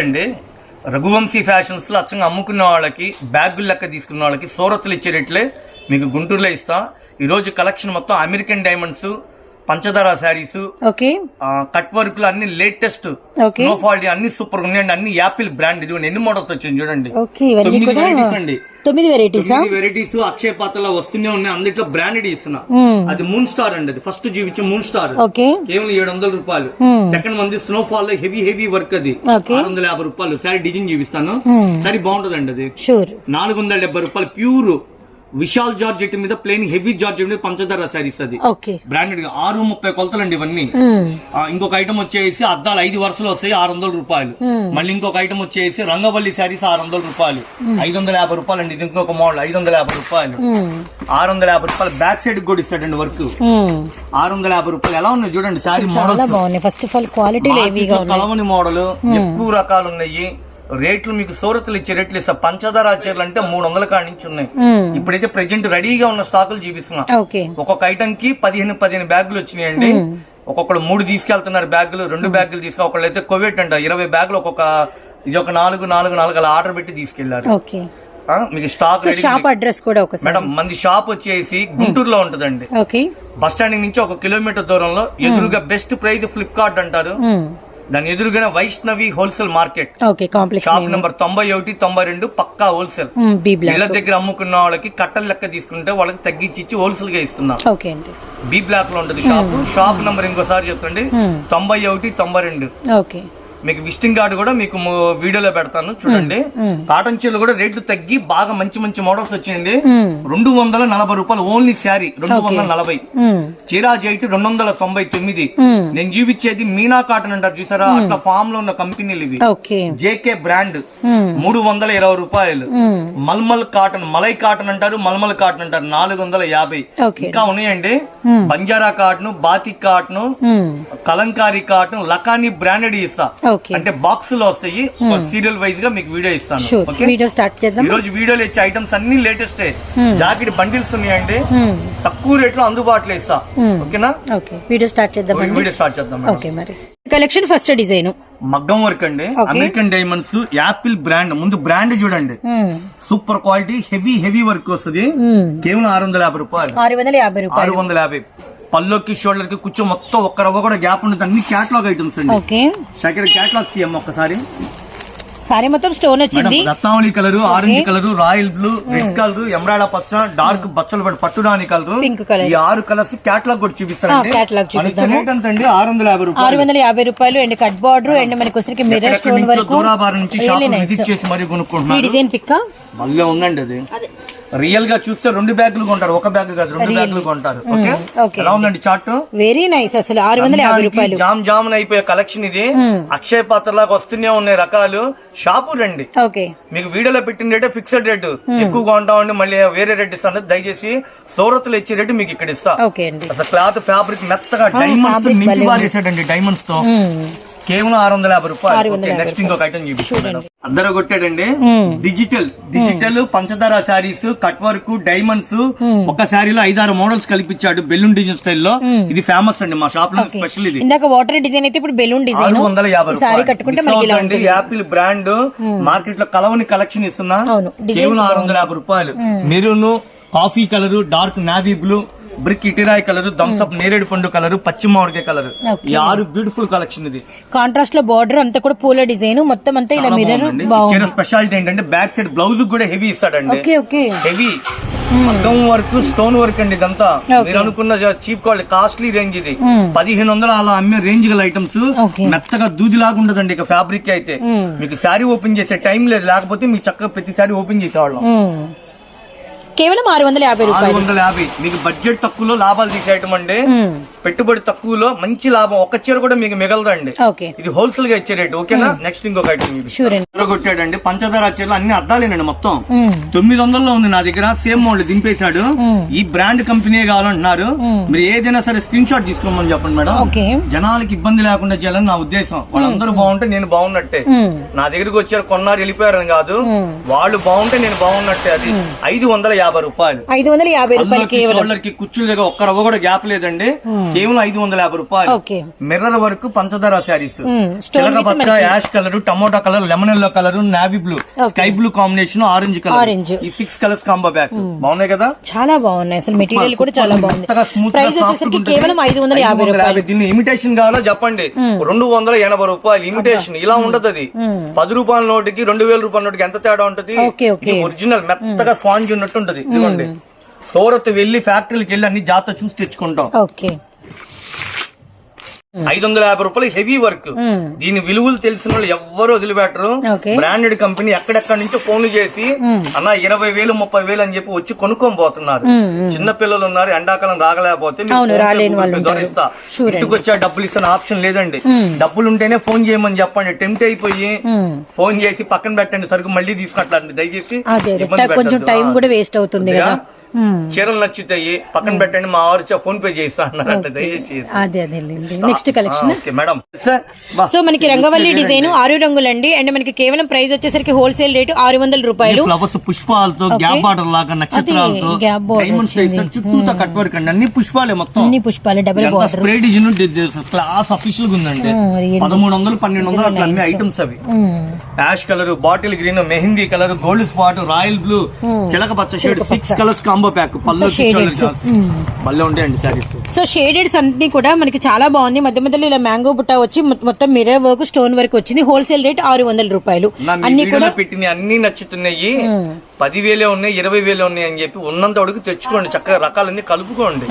అండి. రఘువంశీ ఫ్యాషన్స్లో అచ్చంగా అమ్ముకున్న వాళ్ళకి బ్యాగులు లెక్క తీసుకున్న వాళ్ళకి సూరత్తులు ఇచ్చే రేట్లే మీకు గుంటూరులో ఇస్తాం. ఈరోజు కలెక్షన్ మొత్తం అమెరికన్ డైమండ్స్ పంచదార శారీస్ ఓకే. కట్ వర్క్లో అన్ని లేటెస్ట్ Okay. స్నోఫాల్ అన్ని సూపర్ ఉన్నాయండి. అన్ని యాపిల్ బ్రాండ్ ఇది ఎన్ని మోడల్స్ వచ్చింది చూడండి. తొమ్మిది varieties అండి. తొమ్మిది వెరైటీసా వెరైటీస్ అక్షయ పాత్రలో వస్తూనే ఉన్నాయి. అందులో బ్రాండెడ్ ఇస్తున్నా. అది మూన్ స్టార్ అండి. అది ఫస్ట్ జీవించే మూన్ స్టార్ కేవలం ఏడు వందల రూపాయలు. సెకండ్ మంది స్నోఫాల్లో హెవీ హెవీ వర్క్ అది. ఆరు వందల యాభై రూపాయలు. సారీ డిజైన్ చూపిస్తాను. సారీ బాగుంటదండి అది. షూర్ నాలుగు వందల డెబ్బై రూపాయలు. ప్యూర్ విశాల్ జార్జెట్ మీద ప్లేన్ హెవీ జార్జెట్ మీద పంచదార సారీస్ అది బ్రాండెడ్గా ఆరు ముప్పై కొలతలండి ఇవన్నీ. ఇంకొక ఐటమ్ వచ్చేసి అద్దాలు ఐదు వరుసలు వస్తాయి ఆరు వందల రూపాయలు. మళ్ళీ ఇంకొక ఐటమ్ వచ్చేసి రంగవల్లి శారీస్ ఆరు వందల రూపాయలు. ఐదు వందల యాభై రూపాయలు అండి ఇంకొక మోడల్. ఐదు వందల యాభై రూపాయలు. ఆరు వందల యాభై రూపాయలు బ్యాక్ సైడ్ కూడా ఇస్తాడండి వర్క్. ఆరు వందల యాభై రూపాయలు ఎలా ఉన్నాయి చూడండి శారీ బాగున్నాయి. ఫస్ట్ ఆఫ్ ఆల్ ఉన్నాయి. కలవని మోడల్ ఎక్కువ రకాలు ఉన్నాయి. రేట్లు మీకు సూరత్లు ఇచ్చే రేట్లు ఇస్తా. పంచదార చీరలు అంటే మూడు వందల కాడి నుంచి ఉన్నాయి. ఇప్పుడైతే ప్రెజెంట్ రెడీగా ఉన్న స్టాకులు చూపిస్తున్నా. ఒక్కొక్క ఐటమ్కి పదిహేను పదిహేను బ్యాగులు వచ్చినాయండి. ఒక్కొక్కడు మూడు తీసుకెళ్తున్నారు బ్యాగులు రెండు బ్యాగులు తీసుకుని ఒకళ్ళు అయితే కోవిడ్ అంట. ఇరవై బ్యాగులు ఒక్కొక్క ఇది ఒక నాలుగు నాలుగు నాలుగు అలా ఆర్డర్ పెట్టి తీసుకెళ్ళారు. మీకు స్టాక్ షాప్ అడ్రస్ కూడా ఒకసారి. మేడం మంది షాప్ వచ్చేసి గుంటూరులో ఉంటదండి. బస్ స్టాండ్ నుంచి ఒక కిలోమీటర్ దూరంలో ఎదురుగా బెస్ట్ ప్రైస్ ఫ్లిప్కార్ట్ అంటారు. దాని ఎదురుగానే Vaishnavi wholesale market. Shop number తొంభై ఒకటి తొంభై రెండు పక్కా హోల్సేల్. మ్మ్. B block. ఇళ్ళ దగ్గర అమ్ముకున్న వాళ్ళకి కట్టల లెక్క తీసుకుంటే వాళ్ళకి తగ్గించి ఇచ్చి హోల్సేల్గా ఇస్తున్నాం బి బ్లాక్లో ఉంటుంది షాప్. షాప్ నంబర్ ఇంకోసారి చెప్తండి మ్మ్. తొంభై ఒకటి తొంభై రెండు. ఓకే. మీకు విజిటింగ్ కార్డు కూడా మీకు వీడియోలో పెడతాను చూడండి. కాటన్ చీరలు కూడా రేట్లు తగ్గి బాగా మంచి మంచి మోడల్స్ వచ్చింది మ్మ్. రెండు వందల నలభై రూపాయలు ఓన్లీ శారీ రెండు వందల నలభై. చీరా జైట్ రెండు వందల తొంభై తొమ్మిది మ్మ్. నేను చూపించేది మీనా కాటన్ అంటారు చూసారా అట్లా ఫామ్లో ఉన్న కంపెనీలు ఇవి జేకే బ్రాండ్. మూడు వందల ఇరవై రూపాయలు. మల్మల్ కాటన్ మలై కాటన్ అంటారు మల్మల్ కాటన్ అంటారు నాలుగు వందల యాభై ఇంకా ఉన్నాయండి. Banjara cotton batik cotton. Kalamkari cotton లకానీ branded ఇస్తా అంటే బాక్స్లో వస్తాయి సీరియల్ వైజ్గా మీకు వీడియో ఇస్తాను. వీడియో స్టార్ట్ చేద్దాం ఈ రోజు వీడియోలో ఇచ్చే ఐటమ్స్ అన్ని లేటెస్ట్ Hmm. జాకెట్ బండిల్స్ ఉన్నాయండి మ్మ్. తక్కువ రేట్లో అందుబాటులో ఇస్తా. Hmm. ఓకేనా? ఓకే వీడియో స్టార్ట్ చేద్దామండి వీడియో స్టార్ట్ చేద్దాం మేడం. ఓకే మరి. కలెక్షన్ ఫస్ట్ డిజైన్ మగ్గం వర్క్ అండి. అమెరికన్ డైమండ్స్ యాపిల్ బ్రాండ్ ముందు బ్రాండ్ చూడండి. Super quality heavy heavy work వస్తుంది. కేవలం ఆరు వందల యాభై రూపాయలు. ఆరు వందల యాభై ఆరు వందల యాభై. పల్లోకి షోల్డర్కి కూర్చో మొత్తం ఒక్క రవ్వ కూడా గ్యాప్ ఉంటుంది అన్ని క్యాటలాగ్ ఐటమ్స్ అండి. ఓకే. క్యాటలాగ్ సీఎం ఒక్కసారి. సారీ మొత్తం స్టోన్ వచ్చింది. Ratnavali colour orange colour royal blue red colour emerald పచ్చ డార్క్ బచ్చలు పడి పట్టురాని కలర్ Pink colour. ఈ ఆరు కలర్స్ క్యాటలాగ్ కూడా చూపిద్దాము. రేట్ ఎంత అండి ఆరు వందల యాభై ఆరు రూపాయలు వందల యాభై రూపాయలు అండ్ కట్ బార్డర్ అండ్ మనకి వచ్చరికి మిర్రర్ స్టోన్ నుంచో వరకు నుంచి షాప్ విజిట్ చేసి మరీ ఈ కొనుక్కుంటున్నారు డిజైన్ పిక్క మళ్ళీ ఉందండి అది. రియల్గా చూస్తే రెండు బ్యాగులు కొంటారు. ఒక బ్యాగ్ కాదు రెండు బ్యాగులు కొంటారు. ఓకే. ఎలా ఉందండి చార్ట్? వెరీ నైస్ అసలు. ఆరు వందల యాభై రూపాయలు. జామ్ జామ్ అయిపోయే కలెక్షన్ ఇది. అక్షయ పాత్ర లాగా వస్తూనే ఉన్నాయి రకాలు. షాపు రండి. ఓకే. మీకు వీడియోలో పెట్టిన రేటే ఫిక్స్డ్ రేటు ఎక్కువగా ఉంటామండి మళ్ళీ వేరే రేట్ ఇస్తాను. దయచేసి సూరత్లు ఇచ్చే రేటు మీకు ఇక్కడ ఇస్తా. అసలు క్లాత్ ఫ్యాబ్రిక్ మెత్తగా డైమండ్స్ నింపి డైమండ్స్తో. కేవలం ఆరు వందల యాభై రూపాయలు. 650 నెక్స్ట్ ఇంకొక ఐటమ్ చూపిస్తాను అందరూ కొట్టాడండి డిజిటల్ డిజిటల్ పంచదార శారీస్ కట్ వర్క్ డైమండ్స్ ఒక శారీలో ఐదారు మోడల్స్ కల్పించాడు బెలూన్ డిజైన్ స్టైల్లో. ఇది ఫేమస్ అండి మా షాప్లో స్పెషల్ ఇది. ఇందాక వాటర్ డిజైన్ అయితే ఇప్పుడు బెలూన్ డిజైన్ ఆరు వందల యాభై సారీ రూపాయలు. యాపిల్ బ్రాండ్ మార్కెట్లో కలవని కలెక్షన్ ఇస్తున్నా. కేవలం ఆరు వందల యాభై రూపాయలు. Maroon coffee colour dark navy blue brick ఇటిరాయ్ colour Thums Up నేరేడు పండు కలర్ పచ్చి మామిడికాయ కలర్. ఈ ఆరు బ్యూటిఫుల్ కలెక్షన్ ఇది. కాంట్రాస్ట్లో బార్డర్ అంతా కూడా పూల డిజైన్ మొత్తం అంతా ఇలా మిర్రర్ బాగుంది. చీర స్పెషాలిటీ ఏంటంటే బ్యాక్ సైడ్ బ్లౌజ్ కూడా హెవీ ఇస్తాడండి. హెవీ మగ్గం వర్క్ స్టోన్ వర్క్ అండి ఇదంతా. మీరు అనుకున్న చీప్ క్వాలిటీ కాస్ట్లీ రేంజ్ ఇది. Hmm. పదిహేను వందల అలా అమ్మే రేంజ్ గల ఐటమ్స్. మెత్తగా దూదిలాగా ఉండదండి ఇక ఫ్యాబ్రిక్ అయితే. మీకు శారీ ఓపెన్ చేసే టైం లేదు. లేకపోతే మీకు చక్కగా ప్రతి శారీ ఓపెన్ చేసేవాళ్ళం. కేవలం ఆరు వందల యాభై ఆరు రూపాయలు వందల యాభై మీకు బడ్జెట్ తక్కువలో లాభాలు తీసే ఐటమ్ అండి. పెట్టుబడి తక్కువలో మంచి లాభం ఒక్క చీర కూడా మీకు మిగలదండి. ఇది హోల్సేల్గా ఇచ్చే రేటు ఓకేనా? నెక్స్ట్ ఇంకొక ఐటమ్ కొట్టాడండి పంచదార చీరలు అన్ని అద్దాలేనండి మొత్తం. మ్మ్. తొమ్మిది వందల్లో ఉంది నా దగ్గర సేమ్ మోడల్ దింపేశాడు. ఈ బ్రాండ్ కంపెనీ కావాలంటున్నారు. మీరు ఏదైనా సరే స్క్రీన్ షాట్ తీసుకోమని చెప్పండి మేడం. జనాలకి ఇబ్బంది లేకుండా చేయాలని నా ఉద్దేశం. వాళ్ళందరూ బాగుంటే నేను బాగున్నట్టే. నా దగ్గరకు వచ్చారు కొన్నారు వెళ్ళిపోయారని కాదు. వాళ్ళు బాగుంటే నేను బాగున్నట్టే అది. ఐదు వందల యాభై రూపాయలు. ఐదు వందల యాభై రూపాయలు కుర్చీలు దగ్గర ఒక్క రవ్వ కూడా గ్యాప్ లేదండి. కేవలం ఐదు వందల యాభై రూపాయలు. మిర్రర్ వరకు పంచదార శారీస్. స్టోన్ చిలక పచ్చ ash colour tomato colour lemon yellow colour navy blue. Sky blue combination orange colour. ఈ సిక్స్ కలర్స్ కాంబో బ్యాక్ బాగున్నాయి కదా? చాలా బాగున్నాయి. అసలు మెటీరియల్ కూడా చాలా బాగుంది. స్మూత్ కేవలం ఐదు వందల యాభై రూపాయలు. దీన్ని ఇమిటేషన్ కావాలో? చెప్పండి. రెండు వందల ఎనభై రూపాయలు. ఇమిటేషన్ ఇలా ఉండదు అది. పది రూపాయల నోటికి రెండు వేల రూపాయల నోటికి ఎంత తేడా ఉంటది. ఒరిజినల్ మెత్తగా స్పాంజ్ ఉన్నట్టు ఉంటది ఇదిగోండి సూరత్ వెళ్ళి ఫ్యాక్టరీకి వెళ్ళి అన్ని జాగ్రత్త చూసి తెచ్చుకుంటాం. ఓకే ఐదు వందల యాభై రూపాయలు హెవీ వర్క్. మ్మ్. దీని విలువలు తెలిసిన వాళ్ళు ఎవ్వరు వదిలిపెట్టరు. బ్రాండెడ్ కంపెనీ ఎక్కడెక్కడి నుంచో ఫోన్లు చేసి అన్న ఇరవై వేలు ముప్పై వేలు అని చెప్పి వచ్చి కొనుక్కొని పోతున్నారు. చిన్న పిల్లలు ఉన్నారు ఎండాకాలం రాగలేకపోతే ఇస్తా. Sure ఇంటికి వచ్చా డబ్బులు ఇస్తాను ఆప్షన్ లేదండి. డబ్బులు ఉంటేనే ఫోన్ చేయమని చెప్పండి. టెంప్ట్ అయిపోయి. ఫోన్ చేసి పక్కన పెట్టండి సరుకు మళ్ళీ తీసుకున్నట్లండి దయచేసి కొంచెం. టైం. కూడా వేస్ట్ అవుతుంది. చీరలు నచ్చుతాయి. పక్కన పెట్టండి మా వారు ఫోన్ పే చేస్తా అన్నారంట దయచేసి. అదే అదే next collection okay madam sir బా. సో మనకి రంగవల్లి డిజైన్ ఆరు రంగులండి. అండ్ మనకి కేవలం ప్రైస్ వచ్చేసరికి హోల్సేల్ రేటు ఆరు వందల రూపాయలు. ఫ్లవర్స్ పుష్పాలతో గ్యాప్ బార్డర్ లాగా నక్షత్రాలతో. చుట్టూ కట్ వర్క్ అండి. అన్ని పుష్పాలే మొత్తం. అన్ని పుష్పాలు డబుల్ ఎంత బార్డర్ స్ప్రే డిజైన్ క్లాస్ అఫీషియల్గా ఉందండి. Really. పదమూడు వందలు పన్నెండు వందలు అట్లా అన్ని ఐటమ్స్ అవి. Ash colour bottle green mehndi colour gold spot royal blue చిలక పచ్చ shade six colours combo pack పళ్ళు. మళ్ళీ ఉంటాయండి సారీస్ సో షేడెడ్స్ అన్ని కూడా మనకి చాలా బాగుంది మధ్య మధ్యలో ఇలా మ్యాంగో బుట్ట వచ్చి మొత్తం మిర్రర్ వర్క్ స్టోన్ వర్క్ వచ్చింది. హోల్సేల్ రేట్ ఆరు వందల రూపాయలు అన్ని కూడా పెట్టిన అన్ని నచ్చుతున్నాయి. పదివేలే ఉన్నాయి ఇరవై వేలే ఉన్నాయి అని చెప్పి ఉన్నంత వరకు తెచ్చుకోండి. చక్కగా రకాలన్నీ కలుపుకోండి.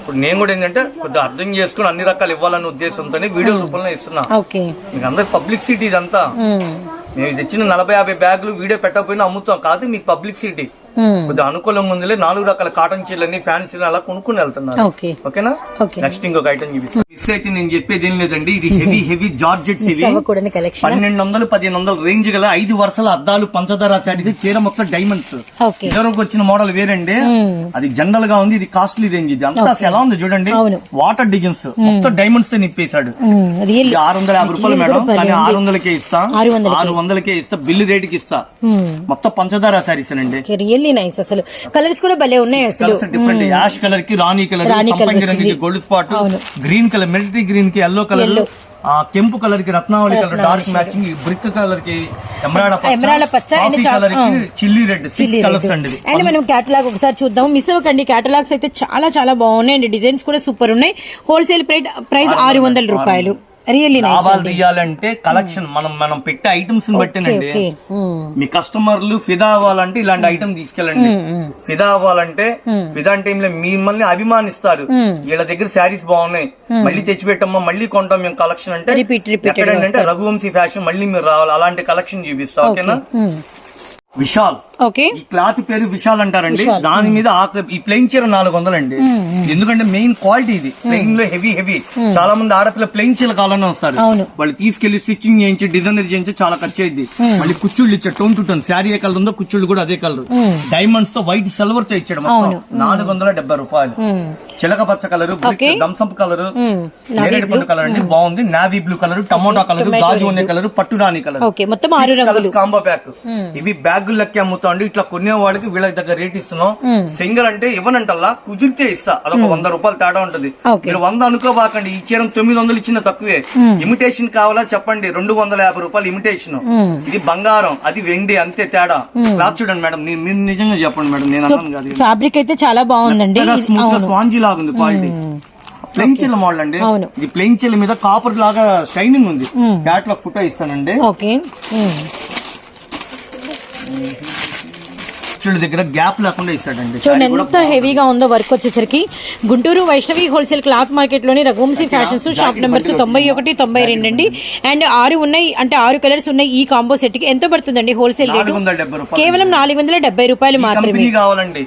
ఇప్పుడు నేను కూడా ఏంటంటే కొద్దిగా అర్థం చేసుకుని అన్ని రకాలు ఇవ్వాలనే ఉద్దేశంతోనే వీడియో రూపంలో ఇస్తున్నా. మీకు పబ్లిక్ సిటీ ఇదంతా. మేము తెచ్చిన నలభై యాభై బ్యాగులు వీడియో పెట్టకపోయినా అమ్ముతాం. కాదు మీకు పబ్లిక్ సిటీ. కొద్దిగా అనుకూలంగా ఉందిలే. నాలుగు రకాల కాటన్ చీరలని ఫ్యాన్సీ అలా కొనుక్కుని వెళ్తున్నారు. ఓకే. ఓకేనా? ఓకే. నెక్స్ట్ ఇంకొక ఐటమ్ చూపిస్తాను. మిస్ అయితే నేను చెప్పేది ఏం లేదండి. ఇది హెవీ హెవీ జార్జెట్స్ ఇవి అవ్వకూడని కలెక్షన్ పన్నెండు వందలు పదిహేను వందల రేంజ్ గల ఐదు వరుసల అద్దాలు పంచదార శారీస్ చీర మొత్తం డైమండ్స్ ఓకే ఇద్దరికి వచ్చిన మోడల్ వేరండి. అది జనరల్గా ఉంది ఇది కాస్ట్లీ రేంజ్ ఇది. అంతా ఎలా ఉంది చూడండి. వాటర్ డిజైన్స్ మొత్తం డైమండ్స్తో నిప్పేశాడు ఇది ఆరు వందల యాభై రూపాయలు మేడం. కానీ ఆరు వందలకే ఇస్తా. ఆరు వందలకే. ఇస్తా. బిల్లు రేటుకి ఇస్తా. మొత్తం పంచదార శారీస్ అండి రియల్లీ నైస్ అసలు. కలర్స్ కూడా భలే ఉన్నాయి అసలు. డిఫరెంట్ యాష్ కలర్కి రాణి colour. Gold spot. Green colour military గ్రీన్కి ఎల్లో కలర్ కెంపు కలర్కి రత్నావళి కలర్ డార్క్ మ్యాచింగ్ బ్రిక్ కలర్కి ఎమరాడ పచ్చ and కాఫీ చా- కలర్కి ఆ. చిల్లీ రెడ్ సిక్స్ కలర్స్ అండి మనం కేటలాగ్ ఒకసారి చూద్దాం. మిస్ అవ్వకండి కేటలాగ్స్ అయితే చాలా చాలా బాగున్నాయి అండ్ డిజైన్స్ కూడా సూపర్ ఉన్నాయి. హోల్సేల్ ప్రైస్ ప్రైస్ ఆరు వందల రూపాయలు. రియల్లీ లాభాలు తీయాలంటే కలెక్షన్ మనం మనం పెట్టే ఐటమ్స్ బట్టినండి ఓకే మీ కస్టమర్లు ఫిదా అవ్వాలంటే ఇలాంటి ఐటమ్ తీసుకెళ్ళండి. ఫిదా అవ్వాలంటే ఫిదా అంటే మిమ్మల్ని అభిమానిస్తారు. వీళ్ళ దగ్గర శారీస్ బాగున్నాయి. మళ్ళీ తెచ్చిపెట్టమ్మా మళ్ళీ కొంటాం మేము కలెక్షన్ అంటే ఎక్కడంటే రఘువంశీ ఫ్యాషన్ మళ్ళీ మీరు రావాలి. అలాంటి కలెక్షన్ చూపిస్తా ఓకేనా? విశాల్. ఓకే. ఈ క్లాత్ పేరు విశాల్ అంటారండి. దాని మీద ఈ ప్లెయిన్ చీర నాలుగు వందలండి ఎందుకంటే మెయిన్ క్వాలిటీ ఇది. ప్లెయిన్లో హెవీ హెవీ. చాలా మంది ఆడపిల్ల ప్లెయిన్ చీర కావాలని వస్తారు. వాళ్ళు తీసుకెళ్ళి స్టిచ్చింగ్ చేయించి డిజైనర్ చేయించి చాలా ఖర్చు అయింది మళ్ళీ కుచ్చుళ్ళు ఇచ్చాడు టోన్ టు టోన్. శారీ ఏ కలర్ ఉందో కుచ్చుళ్ళు కూడా అదే కలర్. డైమండ్స్తో వైట్ సిల్వర్తో ఇచ్చాడు మొత్తం. నాలుగు వందల డెబ్బై రూపాయలు. చిలక పచ్చ కలర్. దంసప్ కలర్ నేరేడు పండు కలర్ అండి బాగుంది. Navy blue colour tomato colour గాజు ఉండే కలర్ పట్టు రాణి కలర్ మొత్తం కాంబో ప్యాక్ ఇవి బ్యాగులు లెక్క అమ్ముతాం అండి ఇట్లా కొనే వాళ్ళకి వీళ్ళ దగ్గర రేట్ ఇస్తున్నాం. సింగిల్ అంటే ఇవ్వనంటల్లా కుదిరితే ఇస్తా. అదొక వంద రూపాయలు తేడా ఉంటది. మీరు వంద అనుకోబాకండి ఈ చీర తొమ్మిది వందలు ఇచ్చిన తక్కువే. ఇమిటేషన్ కావాలా చెప్పండి రెండు వందల యాభై రూపాయలు ఇమిటేషన్ ఇది బంగారం అది వెండి అంతే తేడా. క్లాత్ చూడండి మేడం మీరు నిజంగా చెప్పండి మేడం నేను అన్నాను కాదు. ఫ్యాబ్రిక్ అయితే చాలా బాగుందండి. స్పాంజీ లాగా ఉంది క్వాలిటీ ప్లెయిన్ చిల్ల మోడల్ అండి. ఇది ప్లెయిన్ చిల్ల మీద కాపర్ లాగా షైనింగ్ ఉంది. క్యాట్లో ఫోటో ఇస్తానండి. ఓకే. చూడు దగ్గర గ్యాప్ లేకుండా ఇస్తాడండి. చూడండి ఎంత హెవీగా ఉందో వర్క్ వచ్చేసరికి. గుంటూరు వైష్ణవి హోల్సేల్ క్లాత్ మార్కెట్లోని రఘువంశీ ఫ్యాషన్స్ షాప్ నెంబర్స్ తొంభై ఒకటి తొంభై రెండు అండి. అండ్ ఆరు ఉన్నాయి అంటే ఆరు కలర్స్ ఉన్నాయి ఈ కాంబో సెట్కి. ఎంత పడుతుందండి హోల్సేల్ రేటు కేవలం నాలుగు వందల డెబ్బై రూపాయలు మాత్రమే. కావాలండి.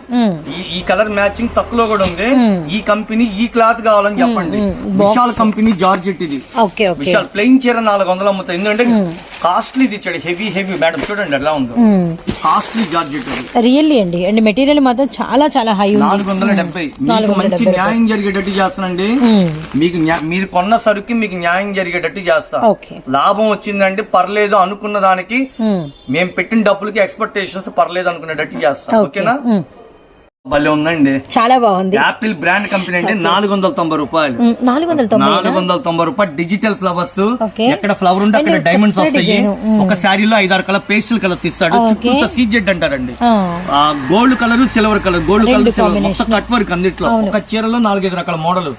ఈ కలర్ మ్యాచింగ్ తక్కువలో కూడా ఉంది. ఈ కంపెనీ ఈ క్లాత్ కావాలని చెప్పండి. విశాల్ కంపెనీ జార్జెట్ ఇది. విశాల్ ప్లెయిన్ చీర నాలుగు వందలు అమ్ముతాయి. ఎందుకంటే కాస్ట్లీ ఇది ఇచ్చాడు. హెవీ హెవీ మేడం చూడండి ఎలా ఉందో. కాస్ట్లీ జార్జెట్ రియల్లీ అండి. అండ్ మెటీరియల్ మాత్రం చాలా చాలా హై ఉంది. నాలుగు వందల డెబ్బై. మీకు మంచి న్యాయం జరిగేటట్టు చేస్తానండి మీకు న్యా- మీరు కొన్న సరుకు మీకు న్యాయం జరిగేటట్టు చేస్తా. లాభం వచ్చిందంటే పర్లేదు అనుకున్న దానికి మేము పెట్టిన డబ్బులకి ఎక్స్పెక్టేషన్స్ పర్లేదు అనుకునేటట్టు చేస్తాం. ఓకేనా? భలే ఉందండి. చాలా బాగుంది. యాపిల్ బ్రాండ్ కంపెనీ అంటే నాలుగు వందల తొంభై రూపాయలు. నాలుగు వందల తొంభై నాలుగు వందల తొంభై రూపాయలు డిజిటల్ ఫ్లవర్స్. ఎక్కడ ఫ్లవర్ ఉంటే అక్కడ డైమండ్స్ వస్తాయి. ఒక శారీలో ఐదారు కలర్ పేస్టల్ కలర్స్ ఇస్తాడు. చుట్టూ సీజెడ్ అంటారండి. ఆ, gold colour silver colour gold colour. మొత్తం కట్ వర్క్ అన్నిట్లో. ఒక చీరలో నాలుగైదు రకాల మోడల్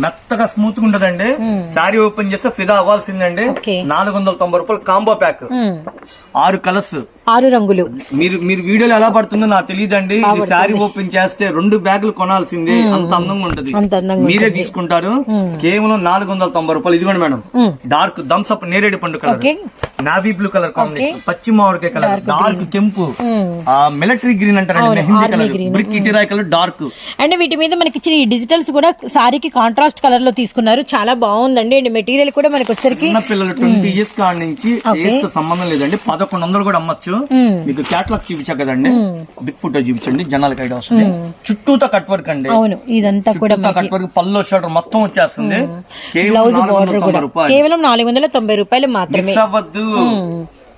మెత్తగా స్మూత్గా ఉంటదండి. శారీ ఓపెన్ చేస్తే ఫిదా అవ్వాల్సిందండి. నాలుగు వందల తొంభై రూపాయలు కాంబో ప్యాక్. ఆరు కలర్స్ ఆరు రంగులు. మీరు మీరు వీడియోలో ఎలా పడుతుందో నాకు తెలియదండి. శారీ ఓపెన్ చేస్తే రెండు బ్యాగులు కొనాల్సిందే. అంత అందంగా ఉంటది. మీరే తీసుకుంటారు. కేవలం నాలుగు వందల తొంభై రూపాయలు. ఇదిగోండి మేడం. డార్క్ థమ్స్ అప్ నేరేడు పండు colour. Navy blue colour combination. పచ్చి మామిడికాయ కలర్. డార్క్ కెంపు. మిలిటరీ గ్రీన్ అంటారండి. army colour. green. బ్రిక్ ఇటీరాయ్ కలర్ డార్క్. అండ్ వీటి మీద మనకి ఇచ్చిన ఈ డిజిటల్స్ కూడా సారీకి కాంట్రాస్ట్ కలర్లో తీసుకున్నారు. చాలా బాగుందండి. అండ్ మెటీరియల్ కూడా మనకి వచ్చరికి చిన్న పిల్లలు ట్వంటీ ఇయర్స్ కాడ నుంచి సంబంధం లేదండి. పదకొండు వందలు కూడా అమ్మచ్చు. మీకు క్యాట్లాగ్ చూపించా కదండి. బిగ్ ఫోటో చూపించండి జనాలకి ఐడియా వస్తుంది. చుట్టూతో కట్ వర్క్ అండి. అవును ఇదంతా కూడా కట్ వర్క్ పల్లో షోల్డర్ మొత్తం వచ్చేస్తుంది. కేవలం నాలుగు వందల తొంభై రూపాయలు. మాత్రమే. అవ్వద్దు.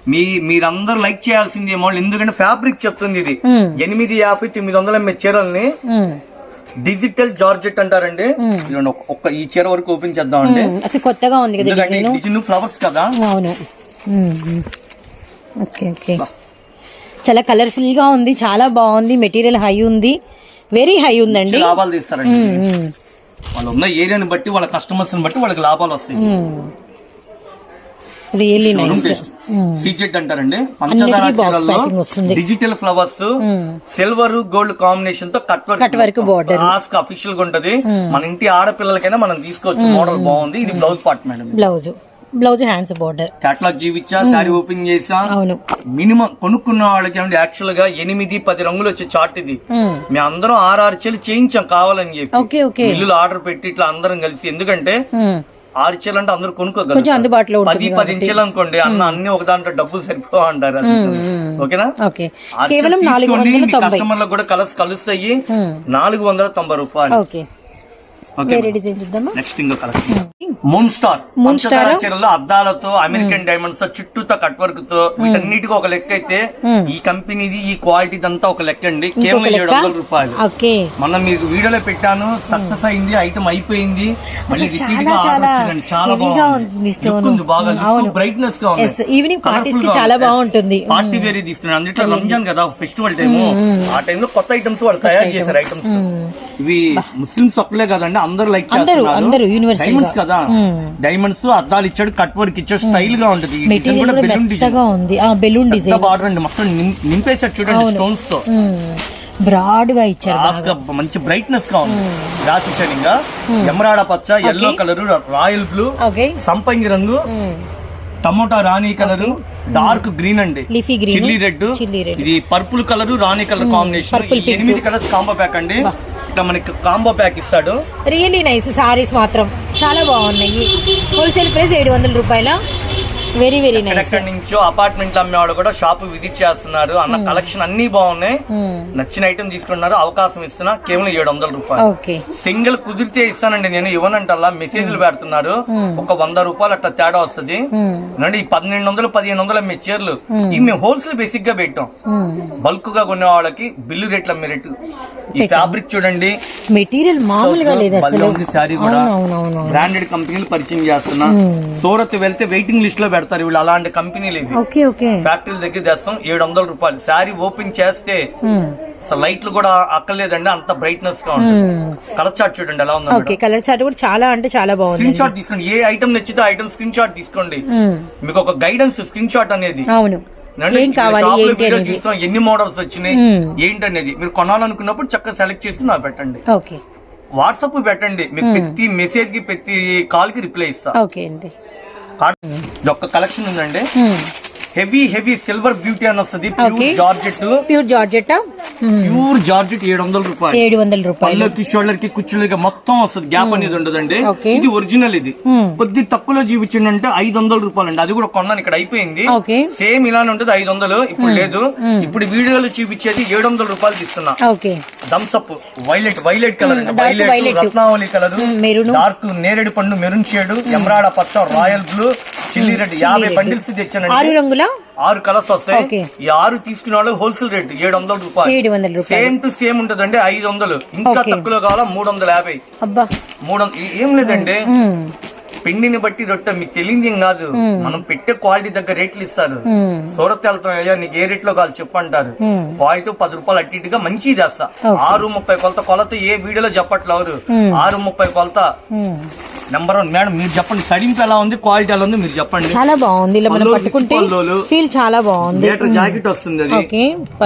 మీ మీరందరూ లైక్ చేయాల్సింది ఏమో ఎందుకంటే ఫ్యాబ్రిక్ చెప్తుంది ఇది. ఎనిమిది యాభై తొమ్మిది వందల ఎంఏ చీరల్ని డిజిటల్ జార్జెట్ అంటారండి. ఒక్క- ఈ చీర వరకు ఓపెన్ చేద్దామండి. ఉమ్, అసలు కొత్తగా ఉంది కదా డిజైన్ ఫ్లవర్స్ కదా. అవును. Okay okay. చాలా కలర్ఫుల్గా ఉంది చాలా బాగుంది మెటీరియల్ హై ఉంది వెరీ హై ఉందండి. లాభాలు తీస్తారండి. వాళ్ళు ఉన్న ఏరియాని బట్టి వాళ్ళ కస్టమర్స్ బట్టి వాళ్ళకి లాభాలు వస్తాయి. రియల్లీ నైస్ సీజెట్ అంటారండి. పంచదార చీరల్లో. డిజిటల్ ఫ్లవర్స్ సిల్వర్ గోల్డ్ కాంబినేషన్తో cut work Cut work border. ఆస్క్ అఫీషియల్గా ఉంటది. మన ఇంటి ఆడపిల్లలకైనా మనం తీసుకోవచ్చు. మోడల్ బాగుంది. ఇది blouse part madam blouse blouse hands border. Catalogue జీవిచ్చా saree open చేసా. అవును. మినిమం కొనుక్కున్న వాళ్ళకి ఏమంటే యాక్చువల్గా ఎనిమిది పది రంగులు వచ్చే చార్ట్ ఇది. మేము. అందరం ఆరు ఆరు చీరలు చేయించాం కావాలని చెప్పి. Okay okay. ఇల్లు ఆర్డర్ పెట్టి ఇట్లా అందరం కలిసి. ఎందుకంటే ఆరు చీరలు అంటే అందరూ కొనుక్కోగలరు అందుబాటులో పది పది ఇంచులు అనుకోండి అన్న అన్ని ఒక దాంట్లో డబ్బులు సరిపో అంటారు ఓకేనా? ఓకే. కేవలం కస్టమర్లకు కూడా కలర్స్ కలుస్తాయి. నాలుగు వందల తొంభై రూపాయలు. వేరే డిజైన్ చూద్దామా? నెక్స్ట్ ఇంకో కలర్ మూన్ స్టార్ పంచదార star? చీరలో అద్దాలతో అమెరికన్ డైమండ్స్తో చుట్టూతో కట్ వర్క్తో వీటన్నిటికీ ఒక లెక్క అయితే ఈ కంపెనీది ఈ క్వాలిటీ అంతా ఒక లెక్క అండి. కేవలం ఏడు వందల రూపాయలు. మొన్న మీకు వీడియోలో పెట్టాను సక్సెస్ అయింది ఐటమ్ అయిపోయింది. మళ్ళీ అసలు రిపీట్గా చాలా, బాగుంది. బాగా. బ్రైట్నెస్గా evening parties కి చాలా బాగుంటుంది. పార్టీ వేరే తీసుకున్నాను. అందులో రంజాన్ కదా ఫెస్టివల్ టైము ఆ టైంలో కొత్త ఐటమ్స్ వాళ్ళు తయారు చేశారు ఐటమ్స్ ఇవి ముస్లిమ్స్ ఒక్కలే కదండి అందరూ లైక్ చేస్తున్నారు. డైమండ్స్. కదా. డైమండ్స్ అద్దాలు ఇచ్చాడు కట్ వర్క్ ఇచ్చాడు స్టైల్గా ఉంటది. ఉంది. బెలూన్ డిజైన్ బార్డర్ అండి మొత్తం నిం- నింపేశాడు చూడండి స్టోన్స్తో. బ్రాడ్గా ఇచ్చారు మంచి బ్రైట్నెస్గా ఉంది. రాసి షేడింగ్ ఎమరాడ పచ్చ ఎల్లో కలర్ రాయల్ బ్లూ సంపంగి రంగు టమోటా రాణి కలర్ డార్క్ గ్రీన్ అండి. చిల్లీ రెడ్ ఇది పర్పుల్ కలర్ రాణి కలర్ కాంబినేషన్. ఎనిమిది కలర్స్ కాంబో ప్యాక్ అండి. ఇట్లా మనకి కాంబో ప్యాక్ ఇస్తాడు. రియల్లీ నైస్ సారీస్ మాత్రం. చాలా బాగున్నాయి. హోల్సేల్ ప్రైస్ ఏడు వందల రూపాయల? వెరీ వెరీ నైస్ ఎక్కడెక్కడి నుంచో అపార్ట్మెంట్లు అమ్మేవాడు కూడా షాప్ విజిట్ చేస్తున్నారు అన్న కలెక్షన్ అన్ని బాగున్నాయి. నచ్చిన ఐటమ్ తీసుకున్నారు అవకాశం ఇస్తున్నా కేవలం ఏడు వందల రూపాయలు సింగిల్ కుదిరితే ఇస్తానండి నేను ఇవ్వనంటల్లా మెసేజ్లు పెడుతున్నారు. ఒక వంద రూపాయలు అట్లా తేడా వస్తుంది. ఈ పన్నెండు వందలు పదిహేను వందలు అమ్మే చీరలు. ఇవి మేము హోల్సేల్ బేసిక్గా పెట్టాం. బల్క్గా కొనే వాళ్ళకి బిల్లు రేట్లు రేటు. ఈ ఫ్యాబ్రిక్ చూడండి. మెటీరియల్ మామూలుగా లేదు శారీ కూడా. బ్రాండెడ్ కంపెనీలు పరిచయం చేస్తున్నా. సూరత్ వెళ్తే వెయిటింగ్ లిస్ట్లో పెడతారు. వీళ్ళు అలాంటి కంపెనీలు ఇవి. ఫ్యాక్టరీల దగ్గర తెస్తాం. ఏడు వందల రూపాయలు. శారీ ఓపెన్ చేస్తే లైట్లు కూడా అక్కర్లేదండి. అంత బ్రైట్నెస్గా ఉంటుంది. కలర్ చార్ట్ చూడండి ఎలా ఉందో ఓకే కలర్ చార్ట్ కూడా చాలా అంటే చాలా బాగుంది. స్క్రీన్ షాట్ తీసుకోండి. ఏ ఐటమ్ నచ్చితే ఐటమ్ స్క్రీన్ షాట్ తీసుకోండి. మీకు ఒక గైడెన్స్ స్క్రీన్ షాట్ అనేది. అవును. ఏంటి అనేది? చూస్తాం. ఎన్ని మోడల్స్ వచ్చినాయి ఏంటనేది. మీరు కొనాలనుకున్నప్పుడు చక్కగా సెలెక్ట్ చేసి నాకు పెట్టండి. వాట్సాప్ పెట్టండి. మీకు ప్రతి మెసేజ్కి ప్రతి కాల్కి రిప్లై ఇస్తా. ఓకే అండి. ఇది ఒక్క కలెక్షన్ ఉందండి హెవీ హెవీ సిల్వర్ బ్యూటీ అని వస్తుంది. Pure georgette. Pure georgette? Pure georgette ఏడు వందల రూపాయలు. ఏడు వందల రూపాయలు. షోల్డర్కి కుచ్చులకి మొత్తం వస్తుంది. గ్యాప్ అనేది ఉండదండి. ఇది ఒరిజినల్ ఇది. కొద్ది తక్కువలో చూపించిందంటే ఐదు వందల రూపాయలు అండి అది కూడా కొన్నాను ఇక్కడ అయిపోయింది. సేమ్ ఇలానే ఉంటుంది ఐదు వందలు ఇప్పుడు లేదు. ఇప్పుడు వీడియోలో చూపించేది ఏడు వందల రూపాయలు ఇస్తున్నా okay. Thums Up violet violet colour violet. Ratnavali colour maroon. Dark నేరేడు పండు మెరూన్ షేడ్ ఎమరాడ పచ్చ రాయల్ బ్లూ చిల్లీ రెడ్. యాభై బండిల్స్ తెచ్చానండి. ఆరు రంగుల? ఆరు కలర్స్ వస్తాయి. ఈ ఆరు తీసుకునే వాళ్ళు హోల్సేల్ రేట్ ఏడు వందల రూపాయలు. సేమ్ టు సేమ్ ఉంటదండి ఐదు వందలు ఇంకా. తక్కువలో కావాలా మూడు వందల యాభై. అబ్బా. మూడు ఏ- లేదండి. పిండిని బట్టి రొట్టె మీకు తెలియదు ఏం కాదు మనం పెట్టే క్వాలిటీ దగ్గర రేట్లు ఇస్తారు. సూరత్ వెళ్తాం అయ్యా నీకు ఏ రేట్లో కావాలి చెప్పంటారు. పాయింట్ పది రూపాయలు అట్టి ఇటుగా మంచిది చేస్తా. ఆరు ముప్పై కొలత కొలత ఏ వీడియోలో చెప్పట్లేరు Hmm. ఆరు ముప్పై కొలత. నెంబర్ వన్ మేడం మీరు చెప్పండి. సడింపు ఎలా ఉంది క్వాలిటీ ఎలా ఉంది మీరు చెప్పండి. చాలా బాగుంది. మనం పట్టుకుంటే. ఫీల్ చాలా బాగుంది. మీటర్ జాకెట్ వస్తుంది అది.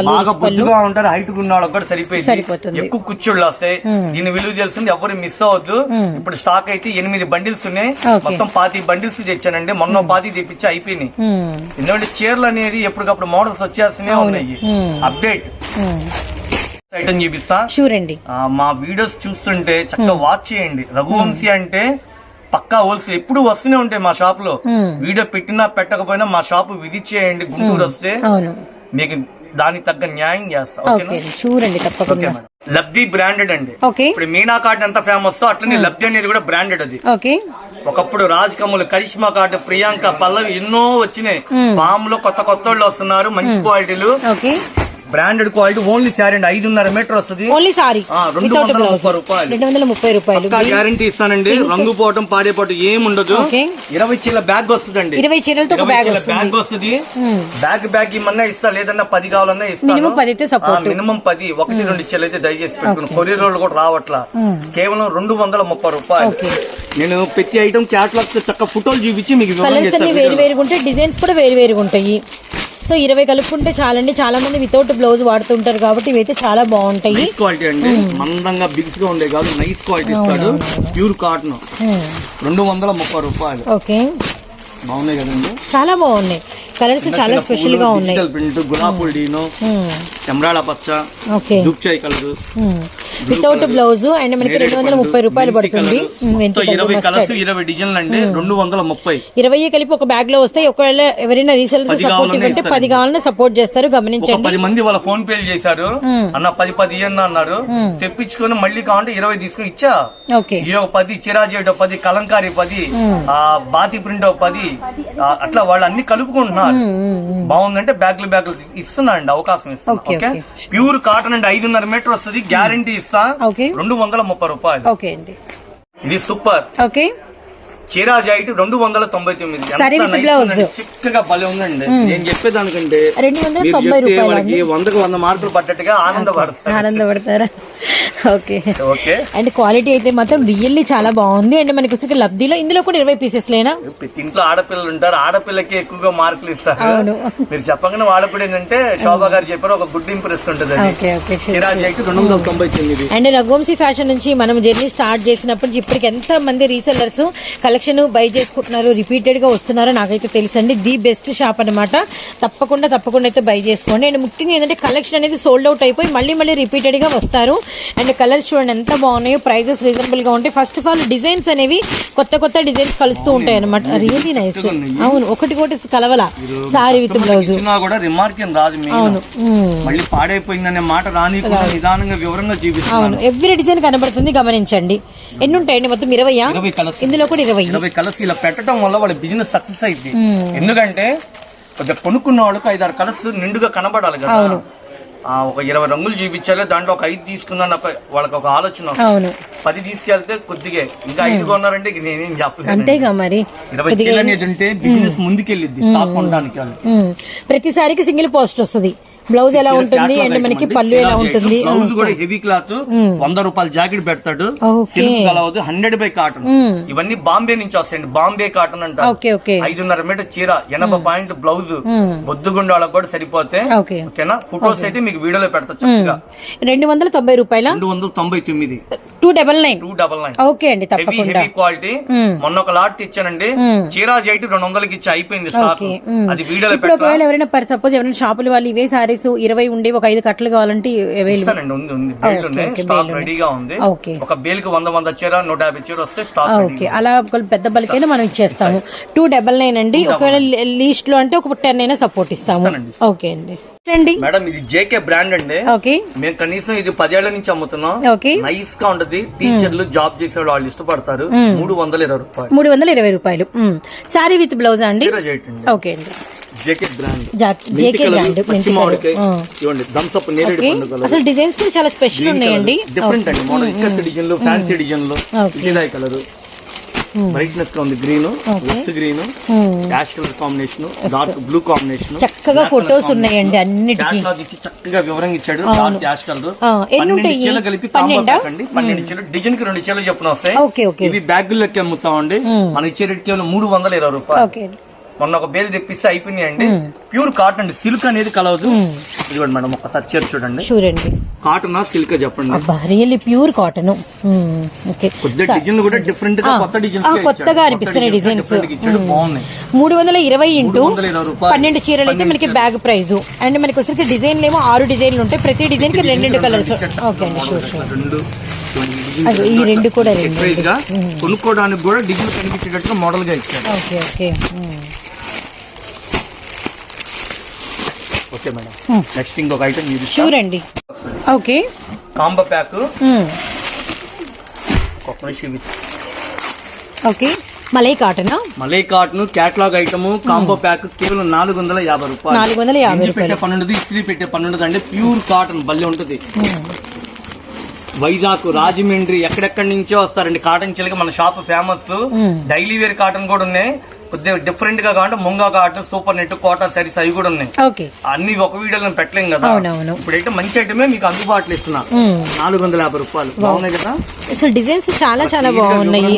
బాగా పళ్ళు బొద్దుగా ఉంటారు హైట్ ఉన్న వాళ్ళకి కూడా సరిపోయింది. ఎక్కువ కుర్చీళ్ళు వస్తాయి. దీని విలువ తెలిసింది ఎవరు మిస్ అవ్వద్దు. ఇప్పుడు స్టాక్ అయితే ఎనిమిది బండిల్స్ ఉన్నాయి. మొత్తం పాతి బండిల్స్ తెచ్చానండి. మొన్న పాతి తెప్పించి అయిపోయినాయి. ఎందుకంటే చీరలు అనేది ఎప్పటికప్పుడు మోడల్స్ వచ్చేస్తూనే ఉన్నాయి. అప్డేట్. ఐటమ్ చూపిస్తా. షూర్ అండి. ఆ, మా వీడియోస్ చూస్తుంటే చక్కగా వాచ్ చేయండి. రఘువంశీ అంటే పక్కా హోల్సేల్ ఎప్పుడు వస్తూనే ఉంటాయి మా షాప్లో. వీడియో పెట్టినా పెట్టకపోయినా మా షాప్ విజిట్ చేయండి గుంటూరు వస్తే. మీకు దానికి తగ్గ న్యాయం చేస్తా. ఓకే తప్పకుండా. లబ్ధి బ్రాండెడ్ అండి. ఇప్పుడు మీనా కార్డ్ ఎంత ఫేమస్ అట్లనే లబ్ధి అనేది కూడా బ్రాండెడ్ అది. ఓకే. ఒకప్పుడు రాజ్ కమల్ కరిష్మా కార్డ్ ప్రియాంక పల్లవి ఎన్నో వచ్చినాయి. ఫామ్లో కొత్త కొత్త వాళ్ళు వస్తున్నారు మంచి క్వాలిటీలు. బ్రాండెడ్ క్వాలిటీ ఓన్లీ శారీ అండి. ఐదున్నర మీటర్ వస్తుంది. ఓన్లీ సారీ రెండు వందల ముప్పై రూపాయలు. రెండు వందల ముప్పై రూపాయలు. గ్యారంటీ ఇస్తానండి. రంగు పోవటం పాడైపోవటం ఏం ఉండదు. ఇరవై చీల బ్యాగ్ వస్తుందండి. ఇరవై చీరలతో బ్యాగ్ బ్యాగ్ వస్తుంది. బ్యాగ్ బ్యాగ్ ఇమ్మన్నా ఇస్తా లేదన్నా పది కావాలన్నా ఇస్తాను. మినిమం పది అయితే support. మినిమం పది. ఒకటి రెండు చీల అయితే దయచేసి పెట్టుకుని. కొరియర్ వాళ్ళు కూడా రావట్లా. మ్మ్. కేవలం రెండు వందల ముప్పై రూపాయలు. నేను ప్రతి ఐటమ్ క్యాటలాగ్ చక్క ఫోటోలు చూపించి మీకు డిజైన్స్ కూడా వేరు వేరుగా ఉంటాయి. సో ఇరవై కలుపుకుంటే చాలండి. చాలా మంది వితౌట్ బ్లౌజ్ వాడుతుంటారు కాబట్టి ఇవైతే చాలా బాగుంటాయి. క్వాలిటీ అండి. మందంగా బిగ్స్గా ఉండే కాదు నైస్ క్వాలిటీ ఇస్తాడు. ప్యూర్ కాటన్ రెండు వందల ముప్పై రూపాయలు. ఓకే. బాగున్నాయి కదండి. చాలా బాగున్నాయి. కలర్స్ చాలా స్పెషల్గా ఉన్నాయి. ప్రింట్ గులాబీ డీను చెమ్రాళ పచ్చ ఓకే. దుప్చాయి కలర్ వితౌట్ బ్లౌజ్ అండ్ మనకి రెండు వందల ముప్పై రూపాయలు పడుతుంది. కలర్, ఇరవై. కలర్స్ ఇరవై డిజైన్లు అండి రెండు వందల ముప్పై. ఇరవై కలిపి ఒక బ్యాగ్లో వస్తాయి ఒకవేళ ఎవరైనా రీసెలర్స్ పది సపోర్ట్ ఇవ్వంటే. పది కావాలన్నా సపోర్ట్ చేస్తారు గమనించండి. పది మంది వాళ్ళ ఫోన్ పేలు చేశారు. అన్న పది పది ఇయ్యన్న అన్నారు. తెప్పించుకొని మళ్ళీ కావాలంటే ఇరవై తీసుకుని ఇచ్చా? ఓకే. ఈ పది చిరాజేట్ పది కలంకారీ పది బాతి ప్రింట్ పది అట్లా వాళ్ళు అన్ని కలుపుకుంటున్నారు. బాగుందంటే బ్యాగ్లు బ్యాగ్లు ఇస్తున్నా అండి అవకాశం ఇస్తున్నా ఓకే. ప్యూర్ కాటన్ అండి ఐదున్నర మీటర్ వస్తుంది గ్యారంటీ ఇస్తా. రెండు వందల ముప్పై రూపాయలు. ఇది సూపర్. ఓకే. చీరాజైట్ రెండు వందల తొంభై తొమ్మిది. చిక్కగా భలే ఉందండి. నేను చెప్పేదానికంటే వాళ్ళకి వందకు వంద మార్కులు పడ్డట్టుగా ఆనందపడతారు. ఆనందపడతారా? ఓకే. ఓకే. అండ్ క్వాలిటీ అయితే మాత్రం రియల్లీ చాలా బాగుంది. అండ్ మనకి వస్తే లబ్ధిలో ఇందులో కూడా ఇరవై పీసెస్ లేనా? ఇంట్లో ఆడపిల్లలు ఉంటారు. ఆడపిల్లకి ఎక్కువగా మార్కులు ఇస్తారు. మీరు చెప్పగానే వాడప్పుడు ఏంటంటే శోభా గారు చెప్పారు ఒక గుడ్ ఇంప్రెస్ ఉంటుంది రెండు వందల తొంభై తొమ్మిది. అండ్ రఘువంశీ ఫ్యాషన్ నుంచి మనం జర్నీ స్టార్ట్ చేసినప్పటి నుంచి ఇప్పటికి ఎంత మంది రీసెల్లర్స్ కలెక్షన్ బై చేసుకుంటున్నారు రిపీటెడ్గా వస్తున్నారో నాకైతే తెలుసండి. ది బెస్ట్ షాప్ అన్నమాట. తప్పకుండా తప్పకుండా అయితే బై చేసుకోండి. అండ్ ముఖ్యంగా ఏంటంటే కలెక్షన్ అనేది సోల్డ్ అవుట్ అయిపోయి మళ్ళీ మళ్ళీ రిపీటెడ్గా వస్తారు. అండ్ కలర్స్ చూడండి ఎంత బాగున్నాయో ప్రైజెస్ రీజనబుల్గా ఉంటాయి. ఫస్ట్ ఆఫ్ ఆల్ డిజైన్స్ అనేవి కొత్త కొత్త డిజైన్స్ కలుస్తూ ఉంటాయి అనమాట రియల్లీ నైస్ అవును ఒకటి ఒకటి కలవల. సారీ విత్ బ్లౌజ్ అవును. ఉమ్. మళ్ళీ పాడైపోయిందనే మాట రానికుండా నిదానంగా వివరంగా అవును. చూపిస్తున్నాను. ఎవ్రీ డిజైన్ కనబడుతుంది గమనించండి. ఎన్ని ఉంటాయండి మొత్తం ఇరవయ్యా ఇరవై కలర్స్ ఇందులో కూడా ఇరవై. ఇరవై కలర్స్ ఇలా పెట్టడం వల్ల వాళ్ళ బిజినెస్ సక్సెస్ అయింది ఎందుకంటే కొద్దిగా కొనుక్కున్న వాళ్ళకి ఐదారు కలర్స్ నిండుగా కనబడాలి కదా. ఒక ఇరవై రంగులు చూపించాలి దాంట్లో ఒక ఐదు తీసుకుందాం వాళ్ళకి ఒక ఆలోచన పది తీసుకెళ్తే కొద్దిగా ఇంకా ఐదు కొన్నారంటే నేనేం చెప్పలేదు అంతేగా మరి? ఇరవై చీల అనేది ఉంటే బిజినెస్ ముందుకెళ్ళిద్ది స్టాక్. ఉమ్. ప్రతిసారికి సింగిల్ పోస్ట్ వస్తుంది. బ్లౌజ్ ఎలా ఉంటుంది అండ్ మనకి పళ్ళు ఎలా ఉంటుంది? బ్లౌజ్ కూడా హెవీ క్లాత్ వంద రూపాయల జాకెట్ పెడతాడు. కలవదు హండ్రెడ్ బై కాటన్. ఇవన్నీ బాంబే నుంచి వస్తాయండి. బాంబే కాటన్ అంటారు. ఓకే ఐదున్నర మీటర్ చీర ఎనభై పాయింట్ బ్లౌజ్. బొద్దుగుండ వాళ్ళకి కూడా సరిపోతే. ఓకే. ఓకేనా? ఫొటోస్ అయితే మీకు వీడియోలో పెడతా చక్కగా. రెండు వందల తొంభై రూపాయల? రెండు వందల తొంభై తొమ్మిది. Two double nine. Two double nine. Okay అండి తప్పకుండా. క్వాలిటీ. మొన్న ఒక లాట్ ఇచ్చానండి ఉమ్. చీరా జైట్ రెండు వందలకి ఇచ్చి అయిపోయింది స్టాక్. అది వీడియోలో ఒకవేళ ఎవరైనా సపోజ్ ఎవరైనా షాపులు వాళ్ళు ఇవే సారీస్ ఇరవై ఉండే ఒక ఐదు కట్టలు కావాలంటే అవైలబుల్ ఉంది ఉంది. బేల్ ఉన్నాయి. ఓకే, స్టాక్ బేల్ రెడీగా ఉంది. ఓకే. ఒక బేల్కి వంద వంద చీర నూట యాభై చీర వస్తే స్టాక్ ఓకే. అలా ఒక పెద్ద బల్కైనా మనం ఇచ్చేస్తాము. టూ డబల్ నైన్ అండి. ఒకవేళ లీస్ట్లో అంటే ఒక టెన్ అయినా సపోర్ట్ ఇస్తాము. ఓకే అండి. అండి. మేడం ఇది జేకే బ్రాండ్ అండి. ఓకే. మేము కనీసం ఇది పదేళ్ళ నుంచి అమ్ముతున్నాం. ఓకే. నైస్గా ఉంటది. టీచర్లు జాబ్ చేసే వాళ్ళు ఇష్టపడతారు. మూడు వందల ఇరవై రూపాయలు. మూడు వందల ఇరవై రూపాయలు. సారీ విత్ బ్లౌజ్ అండి? ఓకే అండి. జేకే బ్రాండ్ జేకే బ్రాండ్ మెంతి మామిడికాయ. ఇవ్వండి నేరేడు అసలు డిజైన్స్ కూడా చాలా స్పెషల్ ఉన్నాయండి. డిఫరెంట్ అండి మోడల్ ఇక్కత్ డిజైన్లో ఫ్యాన్సీ డిజైన్లో కలర్ బ్రైట్నెస్గా ఉంది green green ash colour combination dark blue combination చక్కగా ఫొటోస్ ఉన్నాయండి అన్నిటికీ. చక్కగా వివరంగా ఇచ్చాడు డార్క్ యాష్ కలర్ పన్నెండు? చీరలు కలిపి కాంబో పన్నెండా? పన్నెండు చీరలు డిజైన్కి రెండు చీరలు చెప్పున వస్తాయి ఇవి బ్యాగుల్లోకి అమ్ముతామండి మనం ఇచ్చే రేట్ కేవలం మూడు వందల ఇరవై రూపాయలు. ఓకే మొన్న ఒక బేల్ తెప్పిస్తే అయిపోయినాయండి. ప్యూర్ కాటన్ అండి. సిల్క్ అనేది కలవదు. ఇదిగోండి మేడం ఒకసారి చీర చూడండి. చూడండి. కాటన్ సిల్క్ చెప్పండి. రియల్లీ ప్యూర్ కాటన్ డిజైన్ కూడా డిఫరెంట్గా కొత్త ఆ, కొత్తగా అనిపిస్తున్నాయి డిజైన్స్ మూడు వందల ఇరవై ఇంటూ. పన్నెండు చీరలు అయితే మనకి బ్యాగ్ ప్రైస్ అండ్ మనకి వచ్చరికి డిజైన్లు ఏమో ఆరు డిజైన్లు ఉంటాయి. ప్రతి డిజైన్కి రెండు రెండు కలర్స్ ఓకే అండి ఈ రెండు కూడా కొనుక్కోవడానికి కూడా డిజైన్ కనిపించేటట్టుగా మోడల్గా ఇచ్చాడు. Okay okay. Okay madam. Next ఇంకొక ఐటమ్ షూర్ అండి. Okay combo pack. Okay malai కాటనా malai cotton catalogue item combo pack కేవలం నాలుగు వందల యాభై రూపాయలు. నాలుగు వందల యాభై పెట్టే పన్నెండు ఇస్త్రీ పెట్టే పన్నెండు అంటే ప్యూర్ కాటన్ భలే ఉంటది. వైజాగ్ రాజమండ్రి ఎక్కడెక్కడి నుంచో వస్తారండి. కాటన్ చిలక మన shop famous daily wear cotton కూడా ఉన్నాయి. కొద్దిగా డిఫరెంట్గా కావాలంటే munga cotton super net Kota sarees అవి కూడా ఉన్నాయి. అన్ని ఒక వీడియోలో పెట్టలేం కదా. ఇప్పుడైతే మంచి ఐటమే మీకు అందుబాటులో ఇస్తున్నా. నాలుగు వందల యాభై రూపాయలు. బాగున్నాయి కదా? అసలు డిజైన్స్ చాలా చాలా బాగున్నాయి.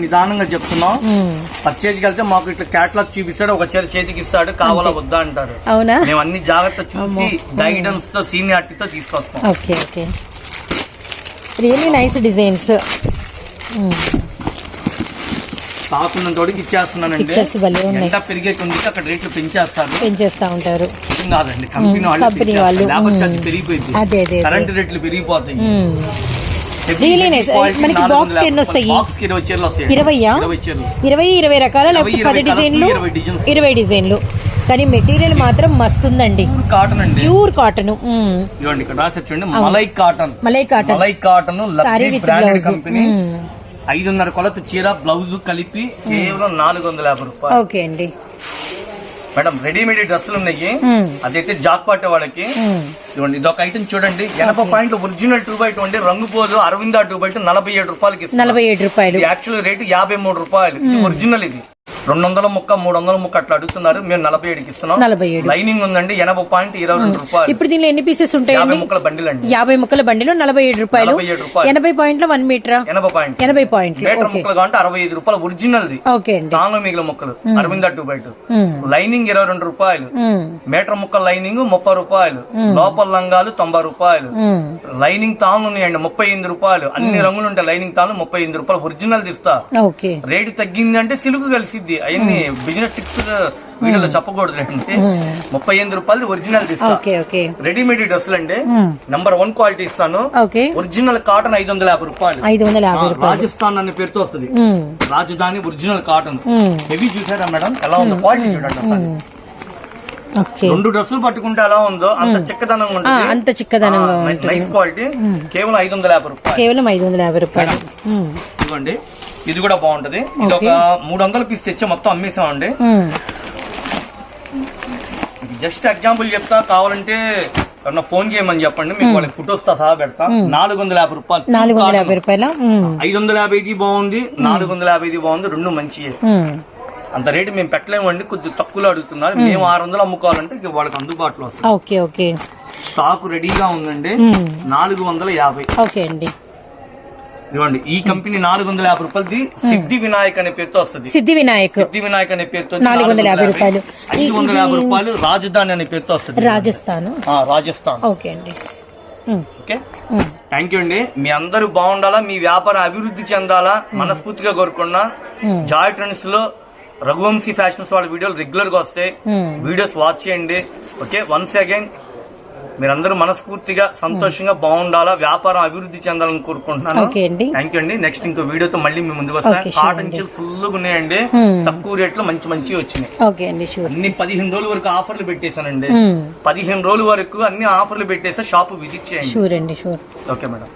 నిదానంగా చెప్తున్నాం. మ్మ్. పర్చేజ్కి వెళ్తే మాకు ఇట్లా క్యాట్లాగ్ చూపిస్తాడు ఒక చీర చేతికి ఇస్తాడు కావాలా వద్దా అంటారు. అవునా? మేము అన్ని జాగ్రత్త చూసి గైడెన్స్తో సీనియారిటీతో తీసుకొస్తాం. Okay okay. Really nice designs కాకున్నంత వరకు ఇచ్చేస్తున్నానండి. ఎంత అక్కడ రేట్లు పెంచేస్తారు. పెంచేస్తా ఉంటారు. కాదండి కంపెనీ వాళ్ళు పెరిగిపోయింది. కరెంట్ రేట్లు పెరిగిపోతాయి. మనకి ఎన్ని వస్తాయి? ఇరవై ఇరవయ్యా రకాల లేకపోతే పది డిజైన్లు? ఇరవై డిజైన్లు. కానీ మెటీరియల్ మాత్రం మస్తుందండి. ప్యూర్ కాటన్ అండి. ప్యూర్ కాటన్ ఇక్కడ రాసి malai cotton. Malai cotton. Malai cotton company ఐదున్నర కొలత చీర బ్లౌజ్ కలిపి కేవలం నాలుగు వందల యాభై రూపాయలు. ఓకే అండి. మేడం రెడీమేడ్ డ్రెస్సులు ఉన్నాయి. అదైతే జాక్ పట్టే వాళ్ళకి. మ్మ్. ఇవ్వండి ఇది ఒక ఐటమ్ చూడండి. ఎనభై point original two by twenty రంగు పోదు అరవింద టూ బై నలభై ఏడు రూపాయలకి. నలభై ఏడు రూపాయలు. యాక్చువల్ రేటు యాభై మూడు రూపాయలు. ఒరిజినల్ ఇది. రెండు వందల ముక్క మూడు వందల ముక్క అట్లా అడుగుతున్నారు. మేము నలభై ఏడుకి ఇస్తున్నాం. నలభై ఏడు. లైనింగ్ ఉందండి. ఎనభై పాయింట్ ఇరవై రెండు రూపాయలు. ఇప్పుడు దీనిలో ఎన్ని పీసెస్ యాభై ఉంటాయండి ముక్కల బండిల్ అండి యాభై ముక్కల బండిలో నలభై ఏడు రూపాయలు. ఎనభై పాయింట్ల వన్ మీటరా ఎనభై పాయింట్ ఎనభై పాయింట్లు. మీటర్ ముక్కలు కావాలంటే అరవై ఐదు రూపాయలు ఒరిజినల్ ఓకే అండి. తాను మిగిలిన ముక్కలు. అరవింద టూ బై టూ మ్మ్. లైనింగ్ ఇరవై రెండు రూపాయలు. మీటర్ ముక్క లైనింగ్ ముప్పై రూపాయలు. లోపల లంగాలు తొంభై రూపాయలు. లైనింగ్ తాను ఉన్నాయండి. ముప్పై ఎనిమిది రూపాయలు. అన్ని రంగులు ఉంటాయి. లైనింగ్ తాను ముప్పై ఎనిమిది రూపాయలు. ఒరిజినల్ తీస్తా ఓకే. రేటు తగ్గింది అంటే సిలుకు కలిసిద్ది. అవన్నీ బిజినెస్ టిప్స్ వీడియోలో చెప్పకూడదు అండి ముప్పై ఎనిమిది రూపాయలు ఒరిజినల్ రెడీమేడ్ డ్రెస్సులు అండి. నంబర్ వన్ క్వాలిటీ ఇస్తాను. ఒరిజినల్ కాటన్ ఐదు వందల యాభై రూపాయలు. ఐదు వందల యాభై ఆ, రూపాయలు. రాజస్థాన్ అనే పేరుతో వస్తుంది. Rajdhani original cotton. హెవీ చూసారా మేడం? ఎలా ఉందో క్వాలిటీ చూడండి రెండు డ్రెస్సులు పట్టుకుంటే ఎలా ఉందో అంత చిక్కదనంగా ఉంటుంది. అంత చిక్కదనంగా నైస్ క్వాలిటీ కేవలం ఐదు వందల యాభై రూపాయలు. కేవలం ఐదు వందల యాభై రూపాయలు. ఇదిగోండి. ఇది కూడా బాగుంటది. ఇది ఒక మూడు వందల పీస్ తెచ్చి మొత్తం అమ్మేసామండి. మ్మ్. జస్ట్ ఎగ్జాంపుల్ చెప్తా కావాలంటే ఎవరన్నా ఫోన్ చేయమని చెప్పండి మీకు వాళ్ళకి ఫొటోస్ సహా పెడతా. నాలుగు వందల యాభై రూపాయలు. నాలుగు వందల యాభై రూపాయల. ఐదు వందల యాభైది బాగుంది నాలుగు వందల యాభైది బాగుంది రెండు మ్మ్. అంత రేటు మేము పెట్టలేమండి కొద్దిగా తక్కువలో అడుగుతున్నారు. మేము. ఆరు వందలు అమ్ముకోవాలంటే వాళ్ళకి అందుబాటులో వస్తుంది. Okay okay. స్టాక్ రెడీగా ఉందండి. నాలుగు వందల యాభై. ఓకే అండి. ఇదిగోండి ఈ కంపెనీ నాలుగు వందల యాభై రూపాయలది సిద్ధి వినాయక్ అనే పేరుతో వస్తుంది. సిద్ధి వినాయక్. సిద్ధి వినాయక్ అనే పేరుతో నాలుగు వందల యాభై రూపాయలు. ఐదు వందల యాభై రూపాయలు రాజధాని అనే పేరుతో వస్తుంది. రాజస్థాన్. రాజస్థాన్. ఓకే అండి. ఓకే. థ్యాంక్ యూ అండి. మీ అందరూ బాగుండాలా? మీ వ్యాపారం అభివృద్ధి చెందాలా? మనస్ఫూర్తిగా కోరుకున్నా. జాయ్ ట్రెండ్స్లో రఘువంశీ ఫ్యాషన్స్ వాళ్ళ వీడియోలు రెగ్యులర్గా వస్తాయి. వీడియోస్ వాచ్ చేయండి. ఓకే? వన్స్ అగైన్ మీరందరూ మనస్ఫూర్తిగా సంతోషంగా బాగుండాలా వ్యాపారం అభివృద్ధి చెందాలని కోరుకుంటున్నాను. థ్యాంక్ యూ అండి. నెక్స్ట్ ఇంకో వీడియోతో మళ్ళీ మీ ముందుకు వస్తాను కాటన్ చీరలు ఫుల్ ఉన్నాయండి. తక్కువ రేట్లో మంచి మంచి వచ్చినాయి. అన్ని పదిహేను రోజుల వరకు ఆఫర్లు పెట్టేశానండి. పదిహేను రోజుల వరకు అన్ని ఆఫర్లు పెట్టేస్తే షాప్ విజిట్ చేయండి. Okay madam.